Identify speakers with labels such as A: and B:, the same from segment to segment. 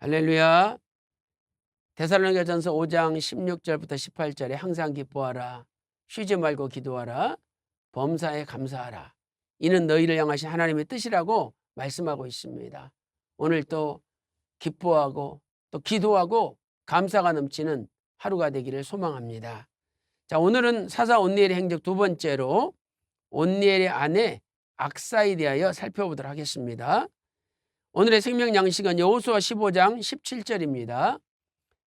A: 할렐루야. 데살로니가전서 5장 16절부터 18절에 항상 기뻐하라. 쉬지 말고 기도하라. 범사에 감사하라. 이는 너희를 향하신 하나님의 뜻이라고 말씀하고 있습니다. 오늘 또 기뻐하고 또 기도하고 감사가 넘치는 하루가 되기를 소망합니다. 자, 오늘은 사사 온니엘의 행적 두 번째로 온니엘의 아내 악사에 대하여 살펴보도록 하겠습니다. 오늘의 생명 양식은 여호수아 15장 17절입니다.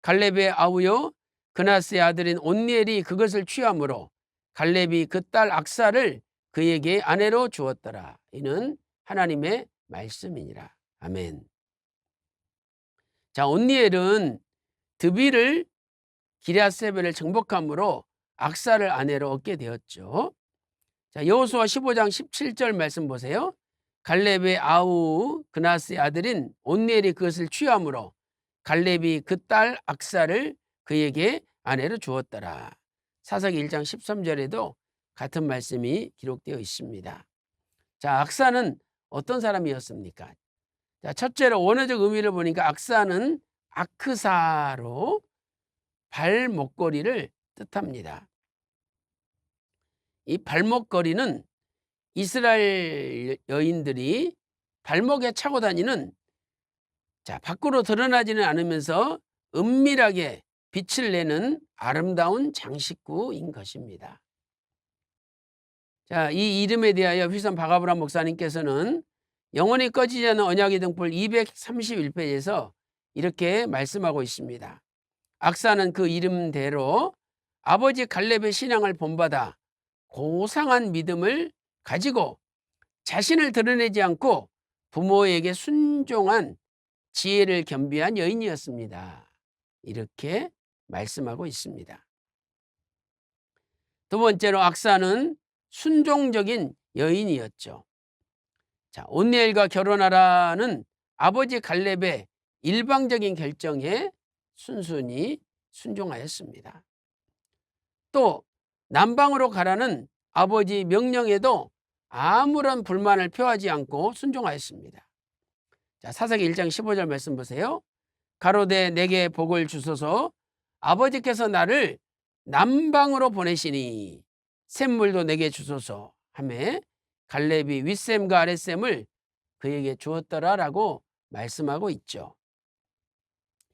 A: 갈렙의 아우요 그나스의 아들인 온니엘이 그것을 취함으로 갈렙이 그 딸 악사를 그에게 아내로 주었더라. 이는 하나님의 말씀이니라. 아멘. 자, 온니엘은 드비를 기랴세벨을 정복함으로 악사를 아내로 얻게 되었죠. 자, 여호수아 15장 17절 말씀 보세요. 갈렙의 아우 그나스의 아들인 온니엘이 그것을 취함으로 갈렙이 그 딸 악사를 그에게 아내로 주었더라. 사사기 1장 13절에도 같은 말씀이 기록되어 있습니다. 자, 악사는 어떤 사람이었습니까? 자, 첫째로 원어적 의미를 보니까 악사는 아크사로 발목걸이를 뜻합니다. 이 발목걸이는 이스라엘 여인들이 발목에 차고 다니는 자, 밖으로 드러나지는 않으면서 은밀하게 빛을 내는 아름다운 장식구인 것입니다. 자, 이 이름에 대하여 휘선 바가브라 목사님께서는 영원히 꺼지지 않는 언약의 등불 231페이지에서 이렇게 말씀하고 있습니다. 악사는 그 이름대로 아버지 갈렙의 신앙을 본받아 고상한 믿음을 가지고 자신을 드러내지 않고 부모에게 순종한 지혜를 겸비한 여인이었습니다. 이렇게 말씀하고 있습니다. 두 번째로 악사는 순종적인 여인이었죠. 자, 온니엘과 결혼하라는 아버지 갈렙의 일방적인 결정에 순순히 순종하였습니다. 또 남방으로 가라는 아버지 명령에도 아무런 불만을 표하지 않고 순종하였습니다. 자, 사사기 1장 15절 말씀 보세요. 가로되 내게 복을 주소서 아버지께서 나를 남방으로 보내시니 샘물도 내게 주소서 하매 갈렙이 윗샘과 아랫샘을 그에게 주었더라라고 말씀하고 있죠.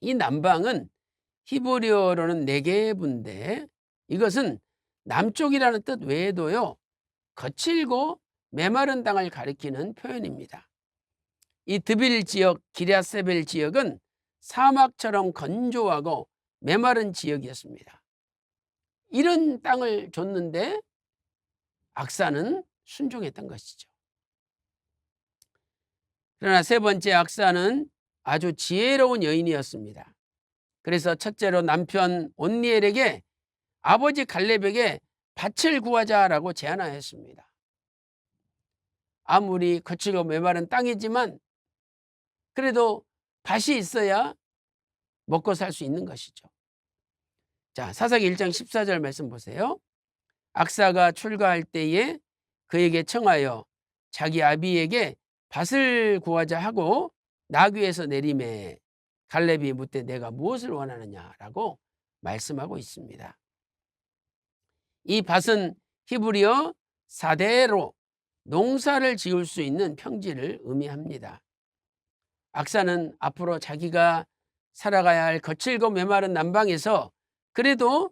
A: 이 남방은 히브리어로는 네게분데 이것은 남쪽이라는 뜻 외에도요 거칠고 메마른 땅을 가리키는 표현입니다. 이 드빌 지역, 기랴세벨 지역은 사막처럼 건조하고 메마른 지역이었습니다. 이런 땅을 줬는데 악사는 순종했던 것이죠. 그러나 세 번째 악사는 아주 지혜로운 여인이었습니다. 그래서 첫째로 남편 온니엘에게 아버지 갈렙에게 밭을 구하자라고 제안하였습니다. 아무리 거칠고 메마른 땅이지만 그래도 밭이 있어야 먹고 살 수 있는 것이죠. 자, 사사기 1장 14절 말씀 보세요. 악사가 출가할 때에 그에게 청하여 자기 아비에게 밭을 구하자 하고 나귀에서 내림에 갈렙이 묻되 내가 무엇을 원하느냐라고 말씀하고 있습니다. 이 밭은 히브리어 사대로 농사를 지을 수 있는 평지를 의미합니다. 악사는 앞으로 자기가 살아가야 할 거칠고 메마른 남방에서 그래도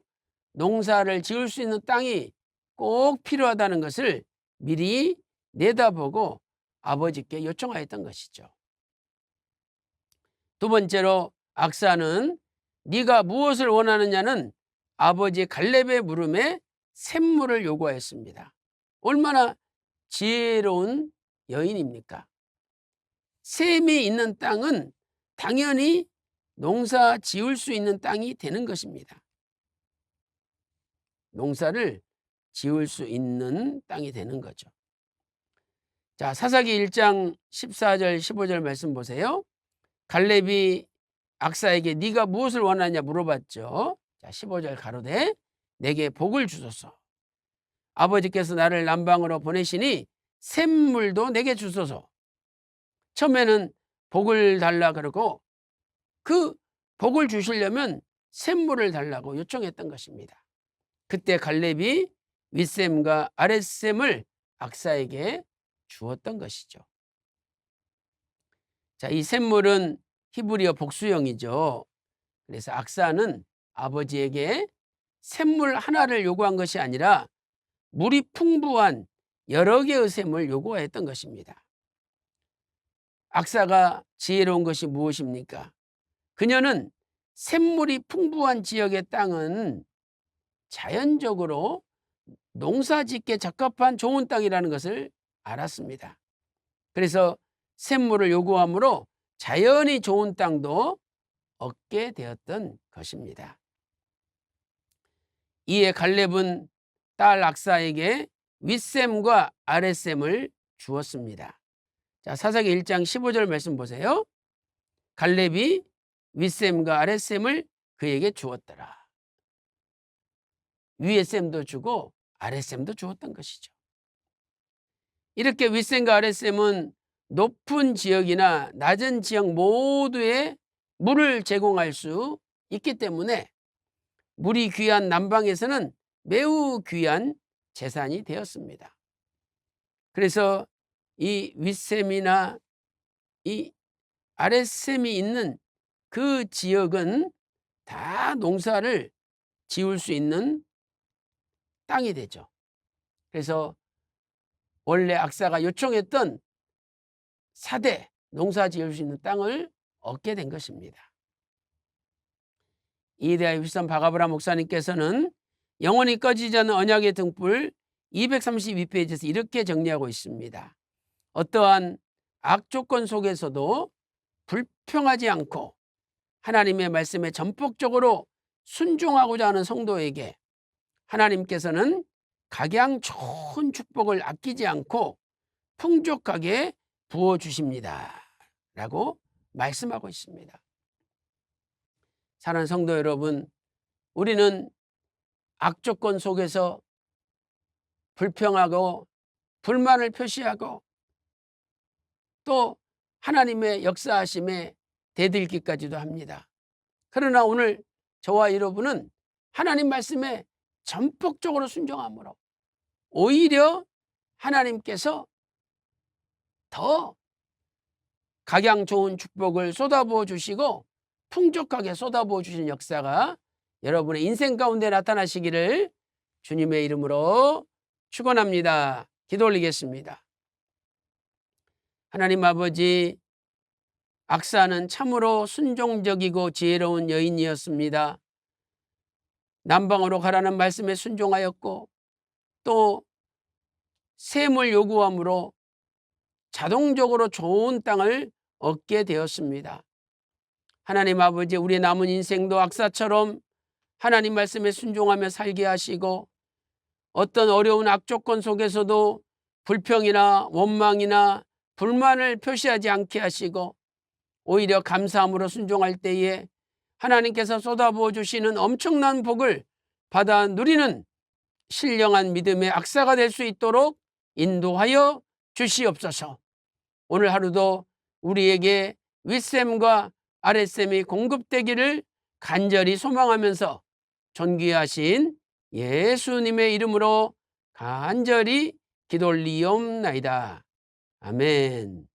A: 농사를 지을 수 있는 땅이 꼭 필요하다는 것을 미리 내다보고 아버지께 요청하였던 것이죠. 두 번째로 악사는 네가 무엇을 원하느냐는 아버지 갈렙의 물음에 샘물을 요구하였습니다. 얼마나 지혜로운 여인입니까? 샘이 있는 땅은 당연히 농사 지을 수 있는 땅이 되는 것입니다. 농사를 지을 수 있는 땅이 되는 거죠. 자, 사사기 1장 14절 15절 말씀 보세요. 갈렙이 악사에게 네가 무엇을 원하냐 물어봤죠. 자, 15절 가로되 내게 복을 주소서. 아버지께서 나를 남방으로 보내시니 샘물도 내게 주소서. 처음에는 복을 달라 그러고 그 복을 주시려면 샘물을 달라고 요청했던 것입니다. 그때 갈렙이 윗샘과 아랫샘을 악사에게 주었던 것이죠. 자, 이 샘물은 히브리어 복수형이죠. 그래서 악사는 아버지에게 샘물 하나를 요구한 것이 아니라 물이 풍부한 여러 개의 샘을 요구했던 것입니다. 악사가 지혜로운 것이 무엇입니까? 그녀는 샘물이 풍부한 지역의 땅은 자연적으로 농사 짓기에 적합한 좋은 땅이라는 것을 알았습니다. 그래서 샘물을 요구함으로 자연히 좋은 땅도 얻게 되었던 것입니다. 이에 갈렙은 딸 악사에게 윗샘과 아랫샘을 주었습니다. 자, 사사기 1장 15절 말씀 보세요. 갈렙이 윗샘과 아랫샘을 그에게 주었더라. 위의 샘도 주고 아랫샘도 주었던 것이죠. 이렇게 윗샘과 아랫샘은 높은 지역이나 낮은 지역 모두에 물을 제공할 수 있기 때문에 물이 귀한 남방에서는 매우 귀한 재산이 되었습니다. 그래서 이 윗샘이나 이 아랫샘이 있는 그 지역은 다 농사를 지을 수 있는 땅이 되죠. 그래서 원래 악사가 요청했던 사대 농사 지을 수 있는 땅을 얻게 된 것입니다. 대하여 휘선 바가브라 목사님께서는 영원히 꺼지지 않는 언약의 등불 232페이지에서 이렇게 정리하고 있습니다. 어떠한 악조건 속에서도 불평하지 않고 하나님의 말씀에 전폭적으로 순종하고자 하는 성도에게 하나님께서는 각양 좋은 축복을 아끼지 않고 풍족하게 부어 주십니다. 라고 말씀하고 있습니다. 사랑하는 성도 여러분, 우리는 악조건 속에서 불평하고 불만을 표시하고 또 하나님의 역사하심에 대들기까지도 합니다. 그러나 오늘 저와 여러분은 하나님 말씀에 전폭적으로 순종함으로 오히려 하나님께서 더 각양 좋은 축복을 쏟아부어 주시고 풍족하게 쏟아부어 주신 역사가 여러분의 인생 가운데 나타나시기를 주님의 이름으로 축원합니다. 기도 올리겠습니다. 하나님 아버지 악사는 참으로 순종적이고 지혜로운 여인이었습니다. 남방으로 가라는 말씀에 순종하였고 또 셈을 요구함으로 자동적으로 좋은 땅을 얻게 되었습니다. 하나님 아버지 우리 남은 인생도 악사처럼 하나님 말씀에 순종하며 살게 하시고 어떤 어려운 악조건 속에서도 불평이나 원망이나 불만을 표시하지 않게 하시고 오히려 감사함으로 순종할 때에 하나님께서 쏟아부어 주시는 엄청난 복을 받아 누리는 신령한 믿음의 악사가 될 수 있도록 인도하여 주시옵소서. 오늘 하루도 우리에게 윗샘과 아랫샘이 공급되기를 간절히 소망하면서 존귀하신 예수님의 이름으로 간절히 기도 올리옵나이다. 아멘.